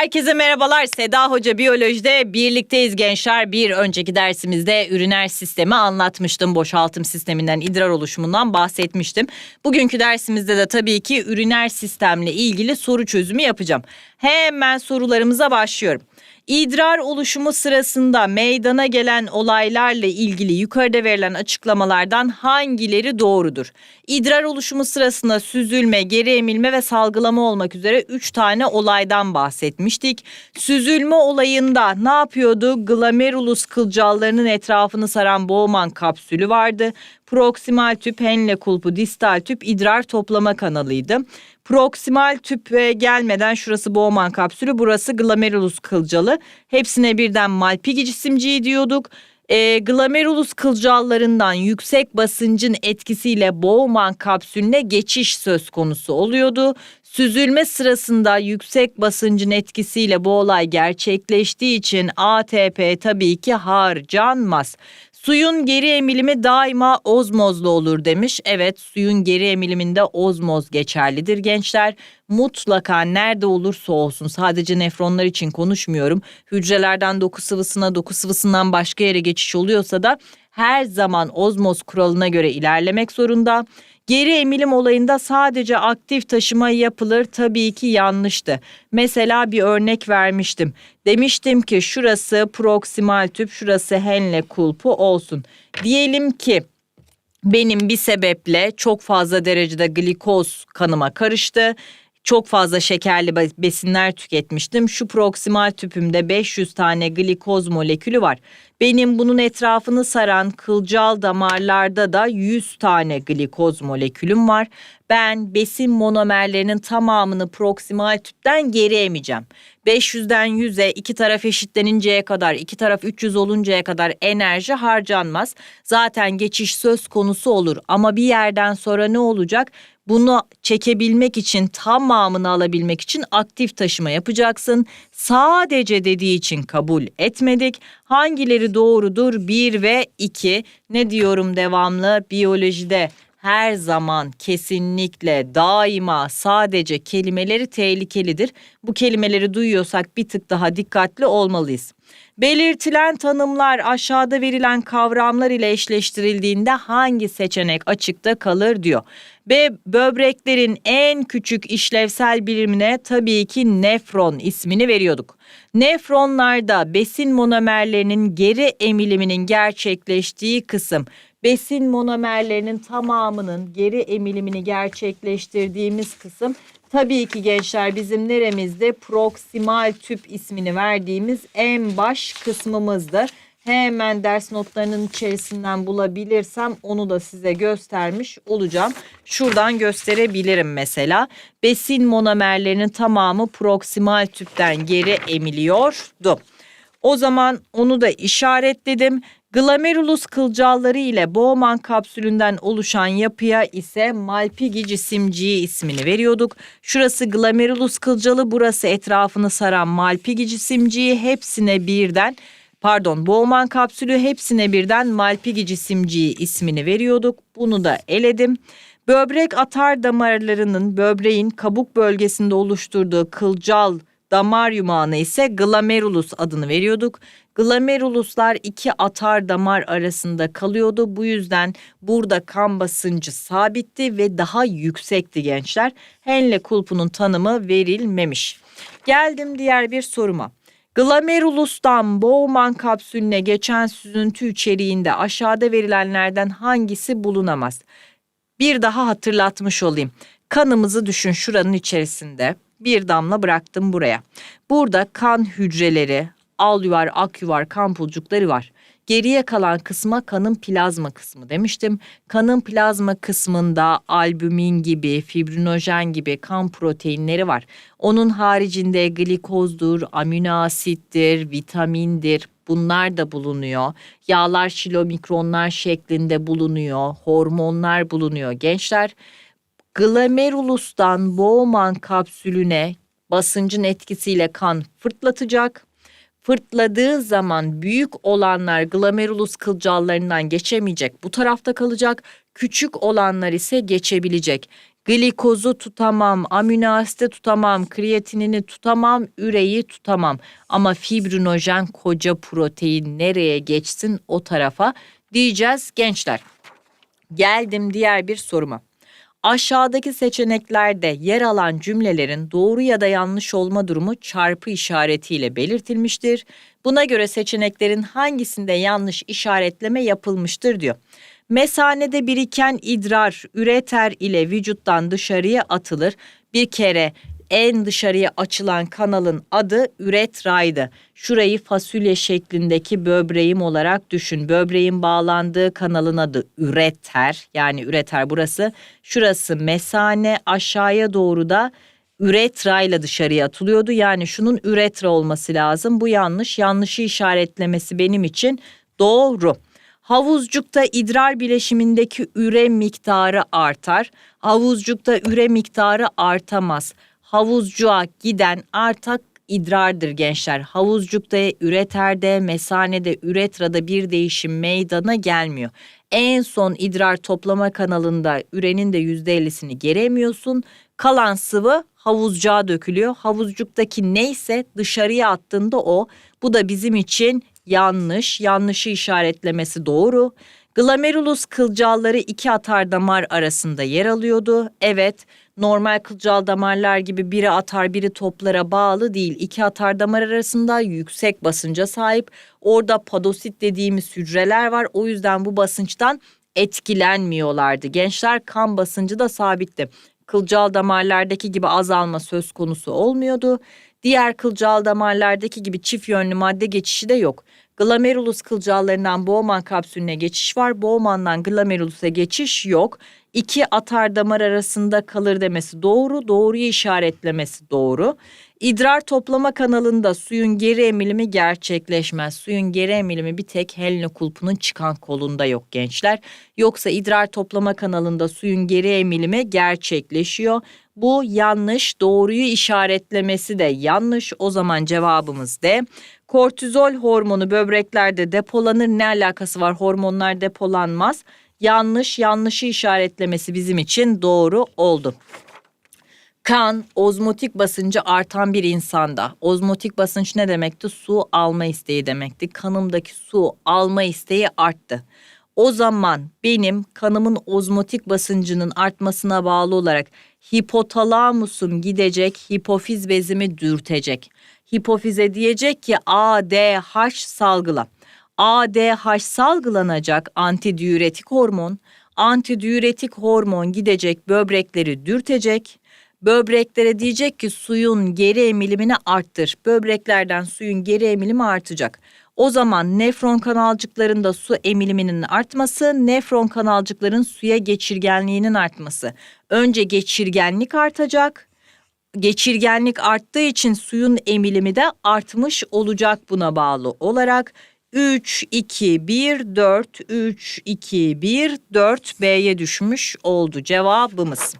Herkese merhabalar. Seda Hoca Biyoloji'de birlikteyiz gençler. Bir önceki dersimizde üriner sistemi anlatmıştım. Boşaltım sisteminden, idrar oluşumundan bahsetmiştim. Bugünkü dersimizde de tabii ki üriner sistemle ilgili soru çözümü yapacağım. Hemen sorularımıza başlıyorum. İdrar oluşumu sırasında meydana gelen olaylarla ilgili yukarıda verilen açıklamalardan hangileri doğrudur? İdrar oluşumu sırasında süzülme, geri emilme ve salgılama olmak üzere 3 tane olaydan bahsetmiştik. Süzülme olayında ne yapıyordu? Glomerulus kılcallarının etrafını saran Bowman kapsülü vardı. Proksimal tüp, Henle kulpu, distal tüp idrar toplama kanalıydı. Proksimal tüpe gelmeden şurası Bowman kapsülü, burası glomerulus kılcalı. Hepsine birden Malpighi cisimciği diyorduk. E, glomerulus kılcallarından yüksek basıncın etkisiyle Bowman kapsülüne geçiş söz konusu oluyordu. Süzülme sırasında yüksek basıncın etkisiyle bu olay gerçekleştiği için ATP tabii ki harcanmaz. Suyun geri emilimi daima ozmozlu olur demiş. Evet suyun geri emiliminde ozmoz geçerlidir gençler. Mutlaka nerede olursa olsun sadece nefronlar için konuşmuyorum. Hücrelerden doku sıvısına doku sıvısından başka yere geçiş oluyorsa da her zaman ozmoz kuralına göre ilerlemek zorunda. Geri emilim olayında sadece aktif taşıma yapılır tabii ki yanlıştı. Mesela bir örnek vermiştim. Demiştim ki şurası proksimal tüp, şurası Henle kulpu olsun. Diyelim ki benim bir sebeple çok fazla derecede glikoz kanıma karıştı. Çok fazla şekerli besinler tüketmiştim. Şu proksimal tüpümde 500 tane glikoz molekülü var. Benim bunun etrafını saran kılcal damarlarda da 100 tane glikoz molekülüm var. Ben besin monomerlerinin tamamını proksimal tüpten geri emeceğim. 500'den 100'e iki taraf eşitleninceye kadar, iki taraf 300 oluncaya kadar enerji harcanmaz. Zaten geçiş söz konusu olur ama bir yerden sonra ne olacak? Bunu çekebilmek için tamamını alabilmek için aktif taşıma yapacaksın. Sadece dediği için kabul etmedik. Hangileri doğrudur? 1 ve 2. Ne diyorum devamlı? Biyolojide her zaman kesinlikle daima sadece kelimeleri tehlikelidir. Bu kelimeleri duyuyorsak bir tık daha dikkatli olmalıyız. Belirtilen tanımlar aşağıda verilen kavramlar ile eşleştirildiğinde hangi seçenek açıkta kalır diyor. B böbreklerin en küçük işlevsel birimine tabii ki nefron ismini veriyorduk. Nefronlarda besin monomerlerinin geri emiliminin gerçekleştiği kısım besin monomerlerinin tamamının geri emilimini gerçekleştirdiğimiz kısım tabii ki gençler bizim neremizde proksimal tüp ismini verdiğimiz en baş kısmımızdır. Hemen ders notlarının içerisinden bulabilirsem onu da size göstermiş olacağım. Şuradan gösterebilirim mesela. Besin monomerlerinin tamamı proksimal tüpten geri emiliyordu. O zaman onu da işaretledim. Glomerulus kılcalları ile Bowman kapsülünden oluşan yapıya ise Malpighi cisimciği ismini veriyorduk. Şurası glomerulus kılcalı, burası etrafını saran Malpighi cisimciği hepsine birden pardon Bowman kapsülü hepsine birden Malpighi cisimciği ismini veriyorduk. Bunu da eledim. Böbrek atar damarlarının böbreğin kabuk bölgesinde oluşturduğu kılcal damar yumağına ise glomerulus adını veriyorduk. Glomeruluslar iki atar damar arasında kalıyordu. Bu yüzden burada kan basıncı sabitti ve daha yüksekti gençler. Henle kulpunun tanımı verilmemiş. Geldim diğer bir soruma. Glomerulus'tan Bowman kapsülüne geçen süzüntü içeriğinde aşağıda verilenlerden hangisi bulunamaz? Bir daha hatırlatmış olayım. Kanımızı düşün şuranın içerisinde. Bir damla bıraktım buraya. Burada kan hücreleri, alüvar, akyuvar, kan pulcukları var. Geriye kalan kısma kanın plazma kısmı demiştim. Kanın plazma kısmında albümin gibi, fibrinojen gibi kan proteinleri var. Onun haricinde glikozdur, amino asittir, vitamindir, bunlar da bulunuyor. Yağlar şilomikronlar şeklinde bulunuyor, hormonlar bulunuyor. Gençler glomerulustan Bowman kapsülüne basıncın etkisiyle kan fırtlatacak fırtladığı zaman büyük olanlar glomerulus kılcallarından geçemeyecek. Bu tarafta kalacak. Küçük olanlar ise geçebilecek. Glikozu tutamam, amino asiti tutamam, kreatinini tutamam, üreyi tutamam. Ama fibrinojen koca protein nereye geçsin o tarafa diyeceğiz gençler. Geldim diğer bir soruma. Aşağıdaki seçeneklerde yer alan cümlelerin doğru ya da yanlış olma durumu çarpı işaretiyle belirtilmiştir. Buna göre seçeneklerin hangisinde yanlış işaretleme yapılmıştır diyor. Mesanede biriken idrar üreter ile vücuttan dışarıya atılır. Bir kere en dışarıya açılan kanalın adı üretraydı. Şurayı fasulye şeklindeki böbreğim olarak düşün. Böbreğin bağlandığı kanalın adı üreter. Yani üreter burası. Şurası mesane aşağıya doğru da üretra ile dışarıya atılıyordu. Yani şunun üretra olması lazım. Bu yanlış. Yanlışı işaretlemesi benim için doğru. Havuzcukta idrar bileşimindeki üre miktarı artar. Havuzcukta üre miktarı artamaz. Havuzcuğa giden artak idrardır gençler. Havuzcukta üreterde, mesanede, üretrada bir değişim meydana gelmiyor. En son idrar toplama kanalında ürenin de yüzde ellisini geremiyorsun. Kalan sıvı havuzcuğa dökülüyor. Havuzcuktaki neyse dışarıya attığında o. Bu da bizim için yanlış. Yanlışı işaretlemesi doğru. Glomerulus kılcalları iki atar damar arasında yer alıyordu. Evet, normal kılcal damarlar gibi biri atar biri toplara bağlı değil. İki atar damar arasında yüksek basınca sahip. Orada podosit dediğimiz hücreler var. O yüzden bu basınçtan etkilenmiyorlardı. Gençler kan basıncı da sabitti. Kılcal damarlardaki gibi azalma söz konusu olmuyordu. Diğer kılcal damarlardaki gibi çift yönlü madde geçişi de yok. Glomerulus kılcallarından Bowman kapsülüne geçiş var. Bowman'dan glomerulus'a geçiş yok. İki atar damar arasında kalır demesi doğru. Doğruyu işaretlemesi doğru. İdrar toplama kanalında suyun geri emilimi gerçekleşmez. Suyun geri emilimi bir tek Helena kulpunun çıkan kolunda yok gençler. Yoksa idrar toplama kanalında suyun geri emilimi gerçekleşiyor. Bu yanlış. Doğruyu işaretlemesi de yanlış. O zaman cevabımız D. Kortizol hormonu böbreklerde depolanır. Ne alakası var? Hormonlar depolanmaz. Yanlış, yanlışı işaretlemesi bizim için doğru oldu. Kan ozmotik basıncı artan bir insanda. Ozmotik basınç ne demekti? Su alma isteği demekti. Kanımdaki su alma isteği arttı. O zaman benim kanımın ozmotik basıncının artmasına bağlı olarak hipotalamusum gidecek, hipofiz bezimi dürtecek. Hipofize diyecek ki ADH salgıla. ADH salgılanacak antidiüretik hormon. Antidiüretik hormon gidecek böbrekleri dürtecek. Böbreklere diyecek ki suyun geri emilimini arttır. Böbreklerden suyun geri emilimi artacak. O zaman nefron kanalcıklarında su emiliminin artması, nefron kanalcıkların suya geçirgenliğinin artması. Önce geçirgenlik artacak. Geçirgenlik arttığı için suyun emilimi de artmış olacak buna bağlı olarak. 3, 2, 1, 4, 3, 2, 1, 4 B'ye düşmüş oldu cevabımız.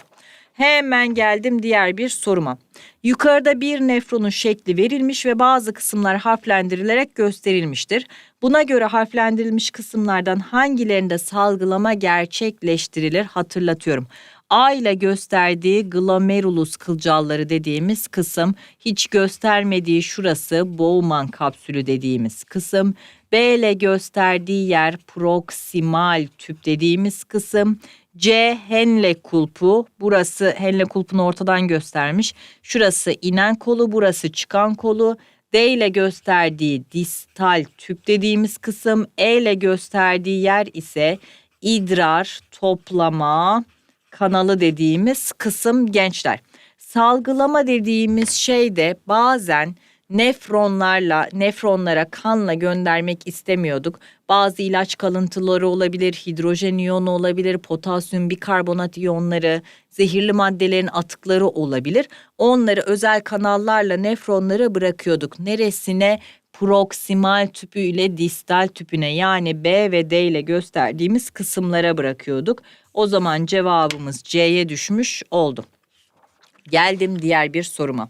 Hemen geldim diğer bir soruma. Yukarıda bir nefronun şekli verilmiş ve bazı kısımlar harflendirilerek gösterilmiştir. Buna göre harflendirilmiş kısımlardan hangilerinde salgılama gerçekleştirilir hatırlatıyorum. A ile gösterdiği glomerulus kılcalları dediğimiz kısım, hiç göstermediği şurası Bowman kapsülü dediğimiz kısım, B ile gösterdiği yer proksimal tüp dediğimiz kısım, C Henle kulpu. Burası Henle kulpunu ortadan göstermiş. Şurası inen kolu, burası çıkan kolu. D ile gösterdiği distal tüp dediğimiz kısım. E ile gösterdiği yer ise idrar toplama kanalı dediğimiz kısım gençler. Salgılama dediğimiz şey de bazen nefronlarla, nefronlara kanla göndermek istemiyorduk. Bazı ilaç kalıntıları olabilir, hidrojen iyonu olabilir, potasyum bikarbonat iyonları, zehirli maddelerin atıkları olabilir. Onları özel kanallarla nefronlara bırakıyorduk. Neresine? proksimal tüpü ile distal tüpüne yani B ve D ile gösterdiğimiz kısımlara bırakıyorduk. O zaman cevabımız C'ye düşmüş oldu. Geldim diğer bir soruma.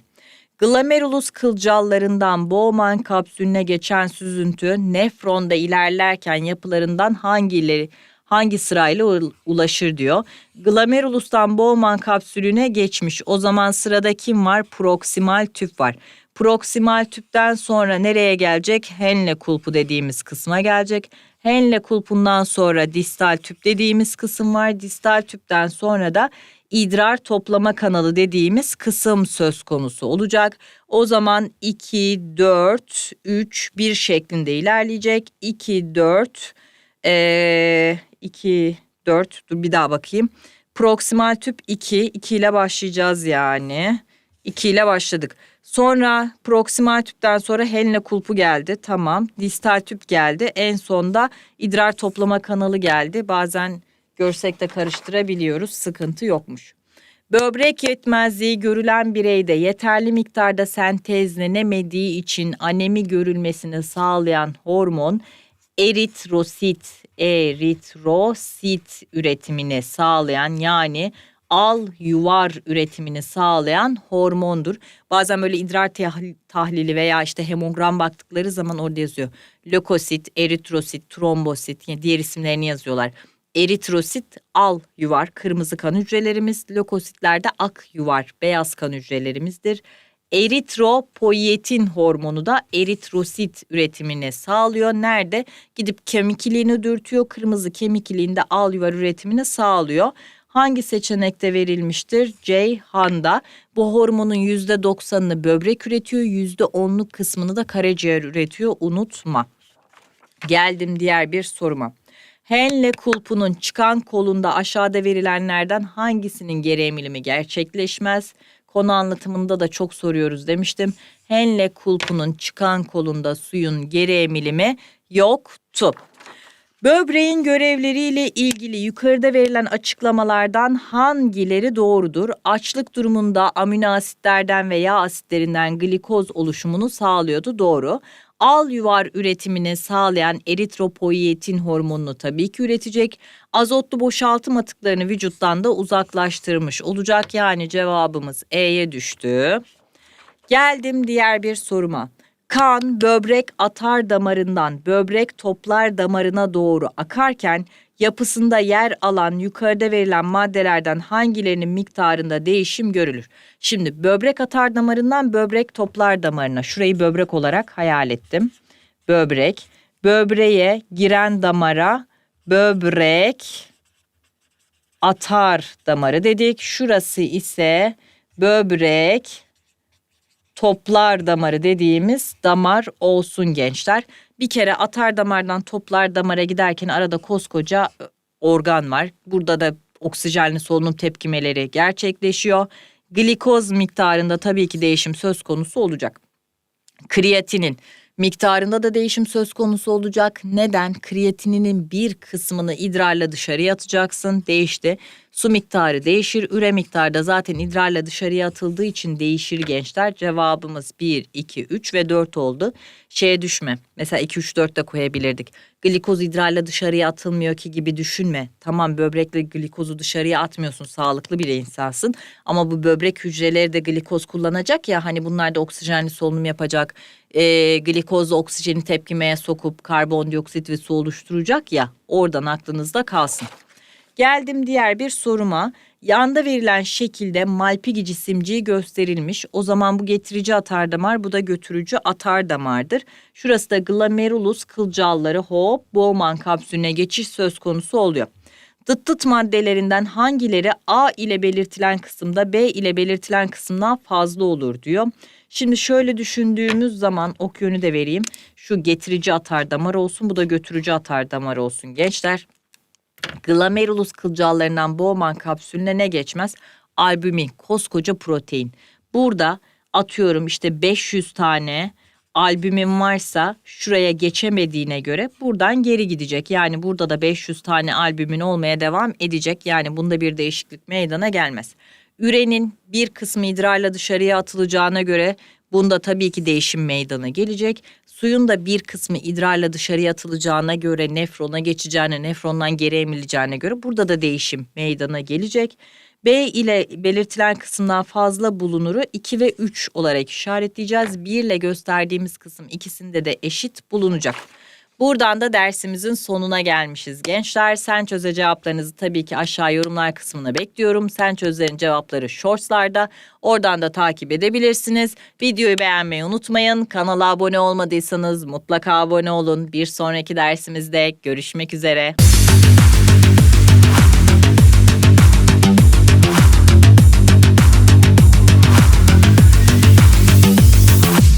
Glomerulus kılcallarından Bowman kapsülüne geçen süzüntü nefronda ilerlerken yapılarından hangileri hangi sırayla ulaşır diyor. Glomerulus'tan Bowman kapsülüne geçmiş. O zaman sırada kim var? Proksimal tüp var. Proksimal tüpten sonra nereye gelecek? Henle kulpu dediğimiz kısma gelecek. Henle kulpundan sonra distal tüp dediğimiz kısım var. Distal tüpten sonra da idrar toplama kanalı dediğimiz kısım söz konusu olacak. O zaman 2, 4, 3, 1 şeklinde ilerleyecek. 2, 4, ee, 2, 4 dur bir daha bakayım. Proksimal tüp 2, 2 ile başlayacağız yani. 2 ile başladık. Sonra proksimal tüpten sonra henle kulpu geldi. Tamam. Distal tüp geldi. En sonda idrar toplama kanalı geldi. Bazen görsek de karıştırabiliyoruz. Sıkıntı yokmuş. Böbrek yetmezliği görülen bireyde yeterli miktarda sentezlenemediği için anemi görülmesini sağlayan hormon eritrosit, eritrosit üretimini sağlayan yani al yuvar üretimini sağlayan hormondur. Bazen böyle idrar tah- tahlili veya işte hemogram baktıkları zaman orada yazıyor. Lökosit, eritrosit, trombosit yani diğer isimlerini yazıyorlar. Eritrosit al yuvar kırmızı kan hücrelerimiz, lökositler de ak yuvar beyaz kan hücrelerimizdir. Eritropoietin hormonu da eritrosit üretimini sağlıyor. Nerede? Gidip kemik iliğini dürtüyor. Kırmızı kemik iliğinde al yuvar üretimini sağlıyor. Hangi seçenekte verilmiştir? Ceyhan'da. Bu hormonun yüzde doksanını böbrek üretiyor. Yüzde onluk kısmını da karaciğer üretiyor. Unutma. Geldim diğer bir soruma. Henle kulpunun çıkan kolunda aşağıda verilenlerden hangisinin geri emilimi gerçekleşmez? Konu anlatımında da çok soruyoruz demiştim. Henle kulpunun çıkan kolunda suyun geri emilimi yoktu. Böbreğin görevleriyle ilgili yukarıda verilen açıklamalardan hangileri doğrudur? Açlık durumunda amino asitlerden ve yağ asitlerinden glikoz oluşumunu sağlıyordu. Doğru. Al yuvar üretimini sağlayan eritropoietin hormonunu tabii ki üretecek. Azotlu boşaltım atıklarını vücuttan da uzaklaştırmış olacak. Yani cevabımız E'ye düştü. Geldim diğer bir soruma. Kan böbrek atar damarından böbrek toplar damarına doğru akarken yapısında yer alan yukarıda verilen maddelerden hangilerinin miktarında değişim görülür? Şimdi böbrek atar damarından böbrek toplar damarına şurayı böbrek olarak hayal ettim. Böbrek, böbreğe giren damara böbrek atar damarı dedik. Şurası ise böbrek toplar damarı dediğimiz damar olsun gençler. Bir kere atar damardan toplar damara giderken arada koskoca e, organ var. Burada da oksijenli solunum tepkimeleri gerçekleşiyor. Glikoz miktarında tabii ki değişim söz konusu olacak. Kreatinin miktarında da değişim söz konusu olacak. Neden? Kreatininin bir kısmını idrarla dışarıya atacaksın. Değişti. Su miktarı değişir. Üre miktarı da zaten idrarla dışarıya atıldığı için değişir gençler. Cevabımız 1, 2, 3 ve 4 oldu. Şeye düşme. Mesela 2, 3, 4 de koyabilirdik. Glikoz idrarla dışarıya atılmıyor ki gibi düşünme. Tamam böbrekle glikozu dışarıya atmıyorsun. Sağlıklı bir insansın. Ama bu böbrek hücreleri de glikoz kullanacak ya. Hani bunlar da oksijenli solunum yapacak. E, glikozla oksijeni tepkimeye sokup karbondioksit ve su oluşturacak ya. Oradan aklınızda kalsın. Geldim diğer bir soruma. Yanda verilen şekilde Malpighi cisimciği gösterilmiş. O zaman bu getirici atardamar, bu da götürücü atardamardır. Şurası da glomerulus kılcalları hop Bowman kapsülüne geçiş söz konusu oluyor. Dıt dıt maddelerinden hangileri A ile belirtilen kısımda B ile belirtilen kısımdan fazla olur diyor. Şimdi şöyle düşündüğümüz zaman ok yönü de vereyim. Şu getirici atardamar olsun bu da götürücü atardamar olsun gençler. Glomerulus kılcallarından Bowman kapsülüne ne geçmez? Albümin, koskoca protein. Burada atıyorum işte 500 tane albümin varsa şuraya geçemediğine göre buradan geri gidecek. Yani burada da 500 tane albümin olmaya devam edecek. Yani bunda bir değişiklik meydana gelmez. Ürenin bir kısmı idrarla dışarıya atılacağına göre bunda tabii ki değişim meydana gelecek. Suyun da bir kısmı idrarla dışarıya atılacağına göre nefrona geçeceğine, nefrondan geri emileceğine göre burada da değişim meydana gelecek. B ile belirtilen kısımdan fazla bulunuru 2 ve 3 olarak işaretleyeceğiz. 1 ile gösterdiğimiz kısım ikisinde de eşit bulunacak. Buradan da dersimizin sonuna gelmişiz. Gençler sen çöze cevaplarınızı tabii ki aşağı yorumlar kısmına bekliyorum. Sen çözlerin cevapları shortslarda. Oradan da takip edebilirsiniz. Videoyu beğenmeyi unutmayın. Kanala abone olmadıysanız mutlaka abone olun. Bir sonraki dersimizde görüşmek üzere.